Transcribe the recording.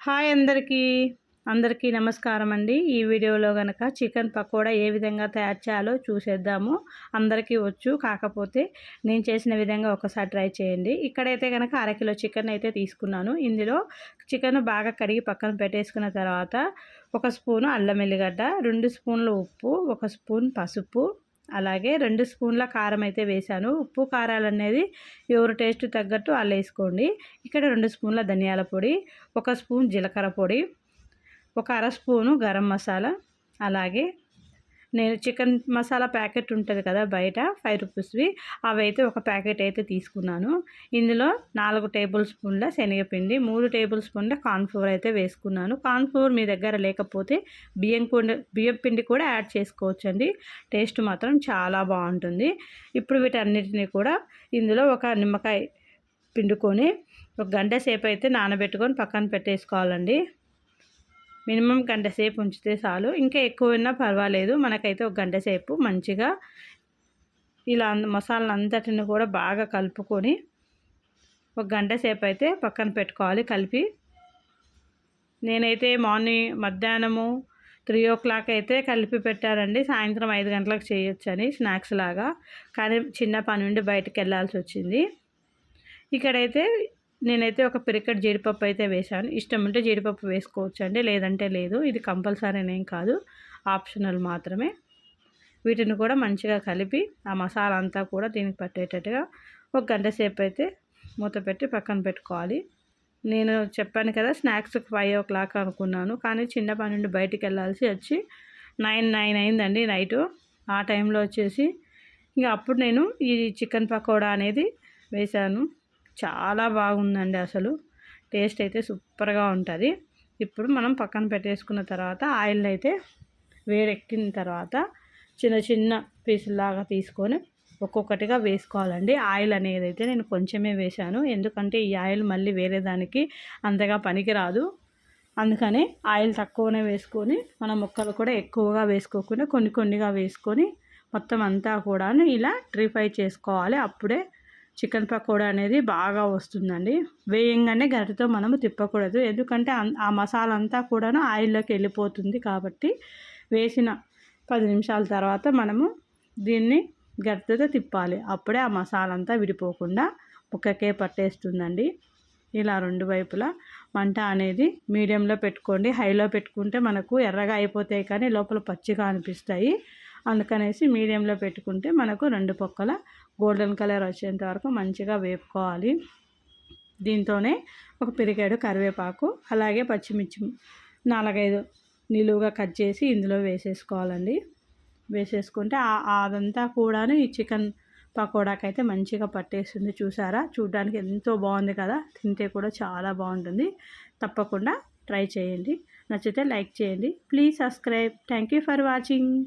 Hi అందరికీ. అందరికీ నమస్కారం అండి. ఈ వీడియోలో కనుక చికెన్ పకోడా ఏ విధంగా తయారు చేయాలో చూసేద్దాము. అందరికీ వచ్చు కాకపోతే నేను చేసిన విధంగా ఒకసారి ట్రై చేయండి. ఇక్కడైతే కనుక అరకిలో చికెన్ అయితే తీసుకున్నాను. ఇందులో చికెన్ బాగా కడిగి పక్కన పెట్టేసుకున్న తర్వాత ఒక స్పూను అల్లం ఎల్లిగడ్డ రెండు స్పూన్లు ఉప్పు ఒక స్పూన్ పసుపు అలాగే రెండు స్పూన్ల కారం అయితే వేశాను. ఉప్పు కారాలు అనేది ఎవరు టేస్ట్ తగ్గట్టు అల్ల వేసుకోండి. ఇక్కడ రెండు స్పూన్ల ధనియాల పొడి ఒక స్పూన్ జీలకర్ర పొడి ఒక అర స్పూను గరం మసాలా అలాగే నేను చికెన్ మసాలా ప్యాకెట్ ఉంటుంది కదా బయట ఫైవ్ రూపీస్వి అవి అయితే ఒక ప్యాకెట్ అయితే తీసుకున్నాను. ఇందులో నాలుగు టేబుల్ స్పూన్ల శనగపిండి మూడు టేబుల్ స్పూన్ల కార్న్ఫ్లోర్ అయితే వేసుకున్నాను. కార్న్ఫ్లోర్ మీ దగ్గర లేకపోతే బియ్యం పిండి బియ్యం పిండి కూడా యాడ్ చేసుకోవచ్చండి. టేస్ట్ మాత్రం చాలా బాగుంటుంది. ఇప్పుడు వీటన్నిటిని కూడా ఇందులో ఒక నిమ్మకాయ పిండుకొని ఒక గంట సేపు అయితే నానబెట్టుకొని పక్కన పెట్టేసుకోవాలండి. మినిమం గంట సేపు ఉంచితే చాలు. ఇంకా ఎక్కువైనా పర్వాలేదు. మనకైతే ఒక గంట సేపు మంచిగా ఇలా మసాలా అంతటిని కూడా బాగా కలుపుకొని ఒక గంట సేపు అయితే పక్కన పెట్టుకోవాలి కలిపి. నేనైతే మార్నింగ్ మధ్యాహ్నము త్రీ ఓ క్లాక్ అయితే కలిపి పెట్టారండి సాయంత్రం ఐదు గంటలకు చేయొచ్చని స్నాక్స్ లాగా. కానీ చిన్న పని నుండి బయటకు వెళ్ళాల్సి వచ్చింది. ఇక్కడైతే నేనైతే ఒక పిరికెట్ జీడిపప్పు అయితే వేశాను. ఇష్టం ఉంటే జీడిపప్పు వేసుకోవచ్చు అండి లేదంటే లేదు. ఇది కంపల్సరీ ఏం కాదు. ఆప్షనల్ మాత్రమే. వీటిని కూడా మంచిగా కలిపి ఆ మసాలా అంతా కూడా దీనికి పట్టేటట్టుగా ఒక గంట సేపు అయితే మూత పెట్టి పక్కన పెట్టుకోవాలి. నేను చెప్పాను కదా స్నాక్స్ ఫైవ్ ఓ క్లాక్ అనుకున్నాను. కానీ చిన్న పని నుండి బయటికి వెళ్ళాల్సి వచ్చి నైన్ నైన్ అయిందండి నైటు. ఆ టైంలో వచ్చేసి ఇంకా అప్పుడు నేను ఈ చికెన్ పకోడా అనేది వేశాను. చాలా బాగుందండి అసలు. టేస్ట్ అయితే సూపర్గా ఉంటుంది. ఇప్పుడు మనం పక్కన పెట్టేసుకున్న తర్వాత ఆయిల్ అయితే వేడెక్కిన తర్వాత చిన్న చిన్న పీసులాగా తీసుకొని ఒక్కొక్కటిగా వేసుకోవాలండి. ఆయిల్ అనేది అయితే నేను కొంచెమే వేశాను. ఎందుకంటే ఈ ఆయిల్ మళ్ళీ వేరే దానికి అంతగా పనికిరాదు. అందుకని ఆయిల్ తక్కువనే వేసుకొని మన ముక్కలు కూడా ఎక్కువగా వేసుకోకుండా కొన్ని కొన్నిగా వేసుకొని మొత్తం అంతా కూడా ఇలా డ్రీ ఫ్రై చేసుకోవాలి. అప్పుడే చికెన్ పకోడా అనేది బాగా వస్తుందండి. వేయంగానే గరిటతో మనము తిప్పకూడదు. ఎందుకంటే ఆ మసాలా అంతా కూడాను ఆయిల్లోకి వెళ్ళిపోతుంది కాబట్టి వేసిన పది నిమిషాల తర్వాత మనము దీన్ని గరిటతో తిప్పాలి. అప్పుడే ఆ మసాలా అంతా విడిపోకుండా ముక్కకే పట్టేస్తుందండి. ఇలా రెండు వైపులా మంట అనేది మీడియంలో పెట్టుకోండి. హైలో పెట్టుకుంటే మనకు ఎర్రగా అయిపోతాయి కానీ లోపల పచ్చిగా అనిపిస్తాయి. అందుకనేసి మీడియంలో పెట్టుకుంటే మనకు రెండు పక్కల గోల్డెన్ కలర్ వచ్చేంత వరకు మంచిగా వేపుకోవాలి. దీంతోనే ఒక పిరికాడు కరివేపాకు అలాగే పచ్చిమిర్చి నాలుగైదు నిలువుగా కట్ చేసి ఇందులో వేసేసుకోవాలండి. వేసేసుకుంటే అదంతా కూడాను ఈ చికెన్ పకోడాకైతే మంచిగా పట్టేస్తుంది. చూసారా? చూడడానికి ఎంతో బాగుంది కదా? తింటే కూడా చాలా బాగుంటుంది. తప్పకుండా ట్రై చేయండి. నచ్చితే లైక్ చేయండి. Please subscribe. Thank you for watching.